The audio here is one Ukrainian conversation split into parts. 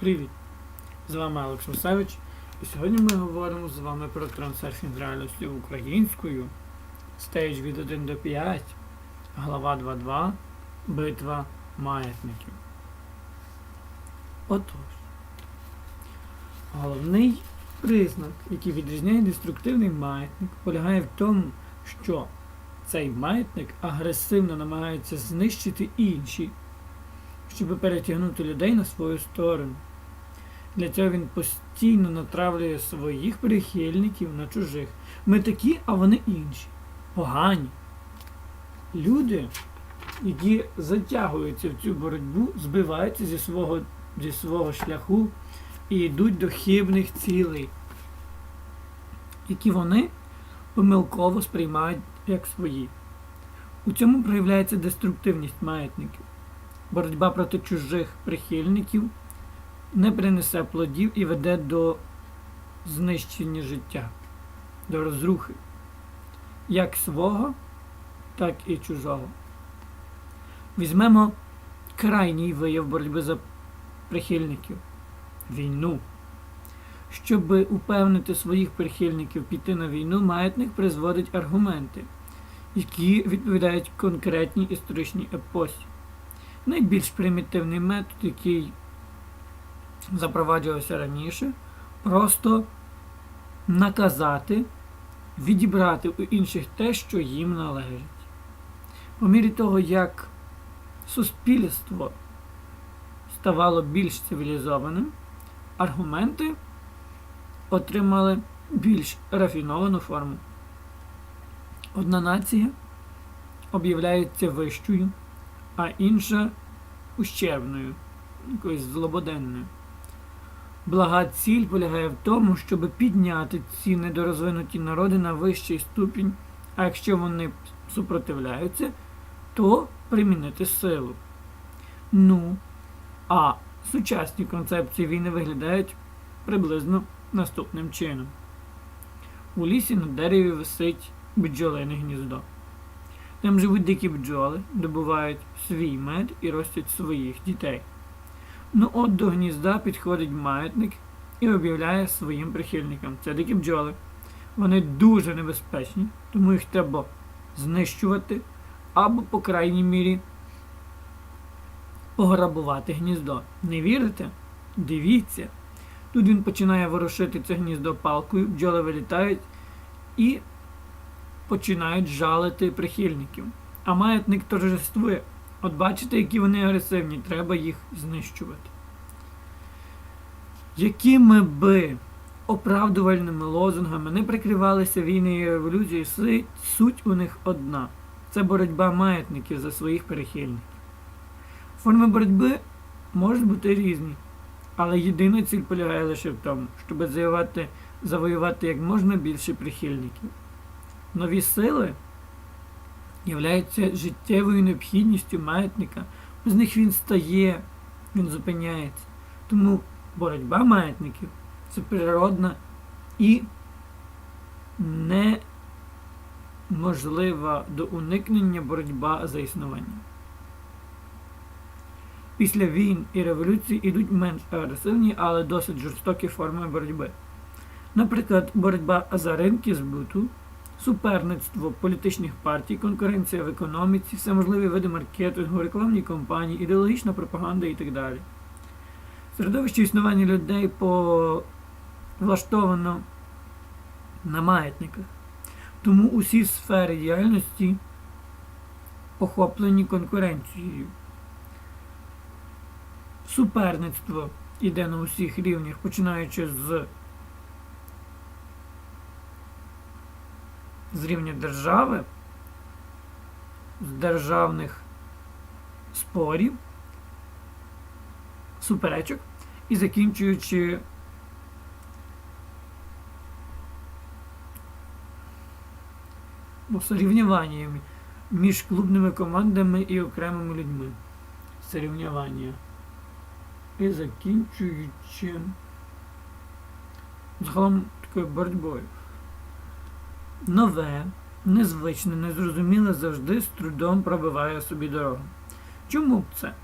Привіт! З вами Алекс Мусевич. І сьогодні ми говоримо з вами про трансерфінг реальності українською. Стейдж від 1 до 5, глава 2.2, битва маятників. Отож, головний признак, який відрізняє деструктивний маятник, полягає в тому, що цей маятник агресивно намагається знищити інші щоб перетягнути людей на свою сторону. Для цього він постійно натравлює своїх прихильників на чужих. Ми такі, а вони інші. Погані. Люди, які затягуються в цю боротьбу, збиваються зі свого, зі свого шляху і йдуть до хибних цілей, які вони помилково сприймають як свої. У цьому проявляється деструктивність маятників. Боротьба проти чужих прихильників не принесе плодів і веде до знищення життя, до розрухи, як свого, так і чужого. Візьмемо крайній вияв боротьби за прихильників війну. Щоб упевнити своїх прихильників піти на війну, маятник призводить аргументи, які відповідають конкретній історичній епосі найбільш примітивний метод, який запроваджувався раніше, просто наказати, відібрати у інших те, що їм належить. По мірі того, як суспільство ставало більш цивілізованим, аргументи отримали більш рафіновану форму. Одна нація об'являється вищою а інша ущербною, якоюсь злободенною. Блага ціль полягає в тому, щоб підняти ці недорозвинуті народи на вищий ступінь, а якщо вони супротивляються, то примінити силу. Ну, а сучасні концепції війни виглядають приблизно наступним чином. У лісі на дереві висить бджолине гніздо. Там живуть дикі бджоли, добувають свій мед і ростять своїх дітей. Ну от до гнізда підходить маятник і об'являє своїм прихильникам. Це дикі бджоли. Вони дуже небезпечні, тому їх треба знищувати або, по крайній мірі, пограбувати гніздо. Не вірите? Дивіться. Тут він починає ворушити це гніздо палкою, бджоли вилітають і починають жалити прихильників. А маятник торжествує. От бачите, які вони агресивні, треба їх знищувати. Якими би оправдувальними лозунгами не прикривалися війни і революції, суть у них одна. Це боротьба маятників за своїх прихильників. Форми боротьби можуть бути різні, але єдина ціль полягає лише в тому, щоб завоювати, завоювати як можна більше прихильників нові сили являються життєвою необхідністю маятника. З них він стає, він зупиняється. Тому боротьба маятників це природна і неможлива до уникнення боротьба за існування. Після війн і революцій ідуть менш агресивні, але досить жорстокі форми боротьби. Наприклад, боротьба за ринки збуту суперництво політичних партій, конкуренція в економіці, всеможливі види маркетингу, рекламні кампанії, ідеологічна пропаганда і так далі. Середовище існування людей по... влаштовано на маятниках. Тому усі сфери діяльності охоплені конкуренцією. Суперництво йде на усіх рівнях, починаючи з з рівня держави, з державних спорів, суперечок і закінчуючи ну, сорівнюваннями між клубними командами і окремими людьми. Сорівнювання. І закінчуючи загалом такою боротьбою нове, незвичне, незрозуміле завжди з трудом пробиває собі дорогу. Чому б це?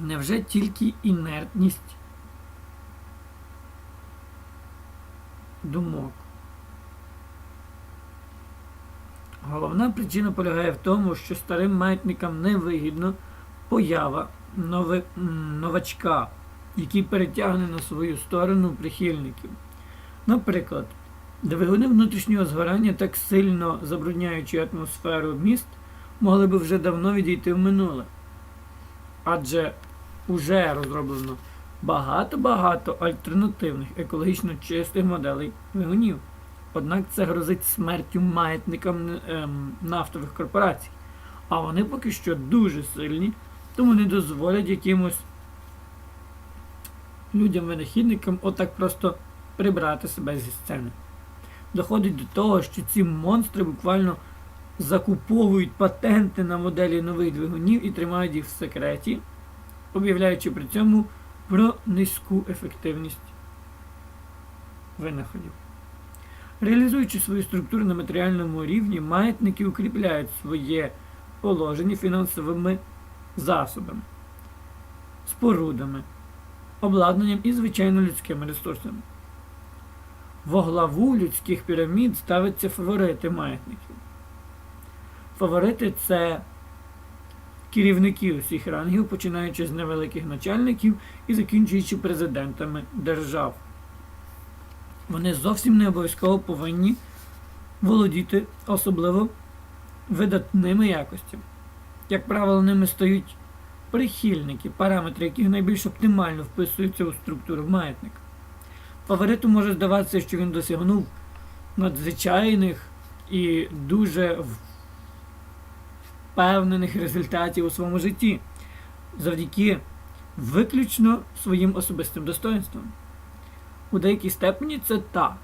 Невже тільки інертність думок? Головна причина полягає в тому, що старим маятникам невигідно поява нови, новачка, який перетягне на свою сторону прихильників. Наприклад, двигуни внутрішнього згорання, так сильно забрудняючи атмосферу міст, могли би вже давно відійти в минуле. Адже уже розроблено багато-багато альтернативних екологічно чистих моделей двигунів. Однак це грозить смертю маятникам ем, нафтових корпорацій. А вони поки що дуже сильні, тому не дозволять якимось людям-винахідникам отак просто прибрати себе зі сцени. Доходить до того, що ці монстри буквально закуповують патенти на моделі нових двигунів і тримають їх в секреті, об'являючи при цьому про низьку ефективність винаходів. Реалізуючи свою структуру на матеріальному рівні, маятники укріпляють своє положення фінансовими засобами, спорудами, обладнанням і, звичайно, людськими ресурсами. Во главу людських пірамід ставляться фаворити маятників. Фаворити це керівники усіх рангів, починаючи з невеликих начальників і закінчуючи президентами держав. Вони зовсім не обов'язково повинні володіти особливо видатними якостями. Як правило, ними стають прихильники, параметри, які найбільш оптимально вписуються у структуру маятника. Фавориту може здаватися, що він досягнув надзвичайних і дуже впевнених результатів у своєму житті завдяки виключно своїм особистим достоинствам. У деякій степені це так,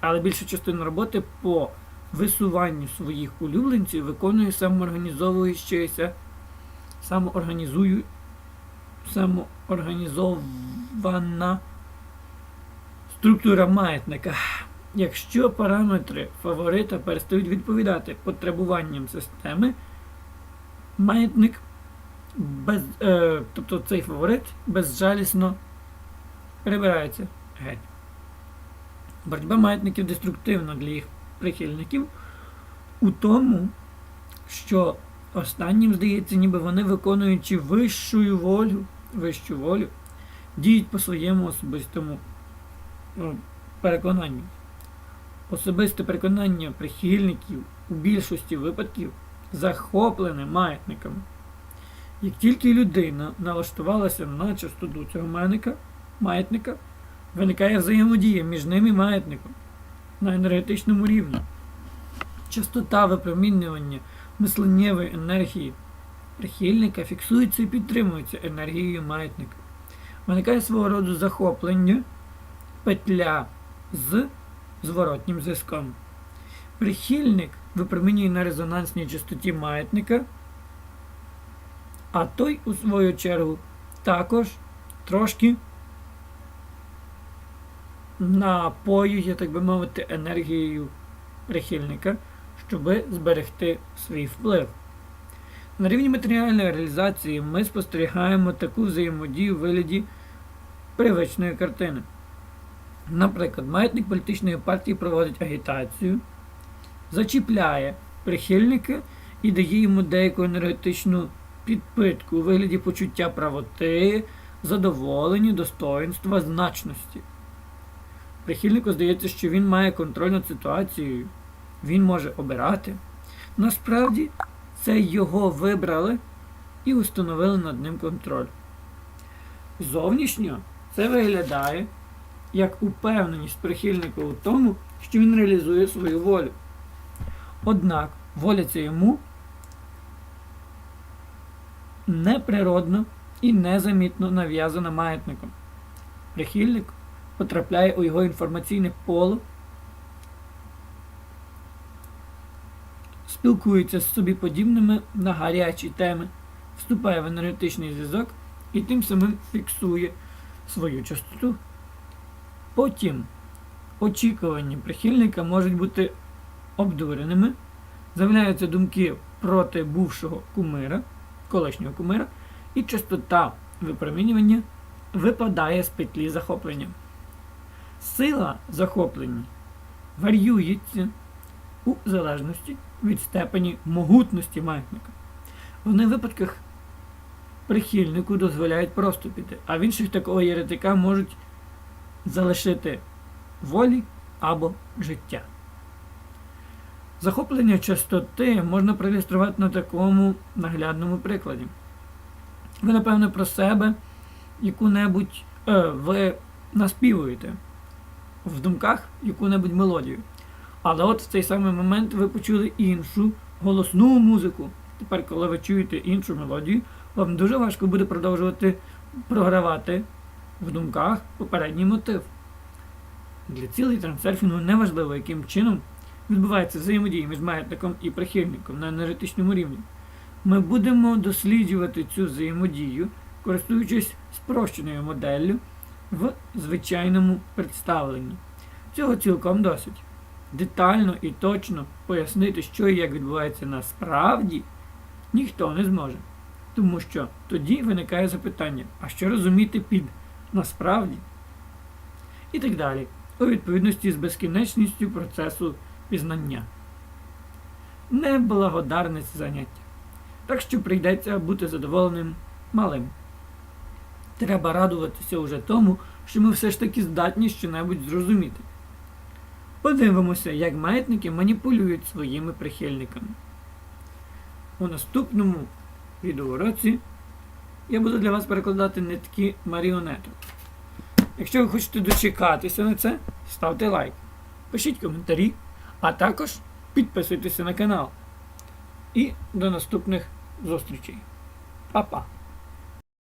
але більша частина роботи по висуванню своїх улюбленців виконує самоорганізовуючися, самоорганізую, самоорганізована структура маятника. Якщо параметри фаворита перестають відповідати потребуванням системи, маятник без, е, тобто цей фаворит безжалісно прибирається геть. Боротьба маятників деструктивна для їх прихильників у тому, що останнім здається, ніби вони виконуючи вищу волю, вищу волю, діють по своєму особистому ну. Особисте переконання прихильників у більшості випадків захоплене маятниками. Як тільки людина налаштувалася на частоту цього маятника, маятника, виникає взаємодія між ним і маятником на енергетичному рівні. Частота випромінювання мисленнєвої енергії прихильника фіксується і підтримується енергією маятника. Виникає свого роду захоплення петля з зворотнім зв'язком. Прихильник випромінює на резонансній частоті маятника, а той, у свою чергу, також трошки напоює, так би мовити, енергією прихильника, щоб зберегти свій вплив. На рівні матеріальної реалізації ми спостерігаємо таку взаємодію в вигляді привичної картини. Наприклад, маятник політичної партії проводить агітацію, зачіпляє прихильника і дає йому деяку енергетичну підпитку у вигляді почуття правоти, задоволення, достоинства, значності. Прихильнику здається, що він має контроль над ситуацією, він може обирати. Насправді, це його вибрали і установили над ним контроль. Зовнішньо це виглядає як упевненість прихильника у тому, що він реалізує свою волю. Однак воля ця йому неприродно і незамітно нав'язана маятником. Прихильник потрапляє у його інформаційне поле, спілкується з собі подібними на гарячі теми, вступає в енергетичний зв'язок і тим самим фіксує свою частоту. Потім очікування прихильника можуть бути обдуреними, з'являються думки проти бувшого кумира, колишнього кумира, і частота випромінювання випадає з петлі захоплення. Сила захоплення варіюється у залежності від степені могутності маятника. В одних випадках прихильнику дозволяють просто піти, а в інших такого єретика можуть залишити волі або життя. Захоплення частоти можна проілюструвати на такому наглядному прикладі. Ви, напевно, про себе яку-небудь е, ви наспівуєте в думках яку-небудь мелодію. Але от в цей самий момент ви почули іншу голосну музику. Тепер, коли ви чуєте іншу мелодію, вам дуже важко буде продовжувати програвати в думках попередній мотив. Для цілей трансерфінгу неважливо, яким чином відбувається взаємодія між маятником і прихильником на енергетичному рівні. Ми будемо досліджувати цю взаємодію, користуючись спрощеною моделлю в звичайному представленні. Цього цілком досить. Детально і точно пояснити, що і як відбувається насправді, ніхто не зможе. Тому що тоді виникає запитання, а що розуміти під насправді? І так далі, у відповідності з безкінечністю процесу пізнання. Неблагодарне це заняття. Так що прийдеться бути задоволеним малим. Треба радуватися уже тому, що ми все ж таки здатні щонебудь зрозуміти. Подивимося, як маятники маніпулюють своїми прихильниками. У наступному відеоуроці я буду для вас перекладати нитки маріонеток. Якщо ви хочете дочекатися на це, ставте лайк, пишіть коментарі, а також підписуйтеся на канал. І до наступних зустрічей. Па-па!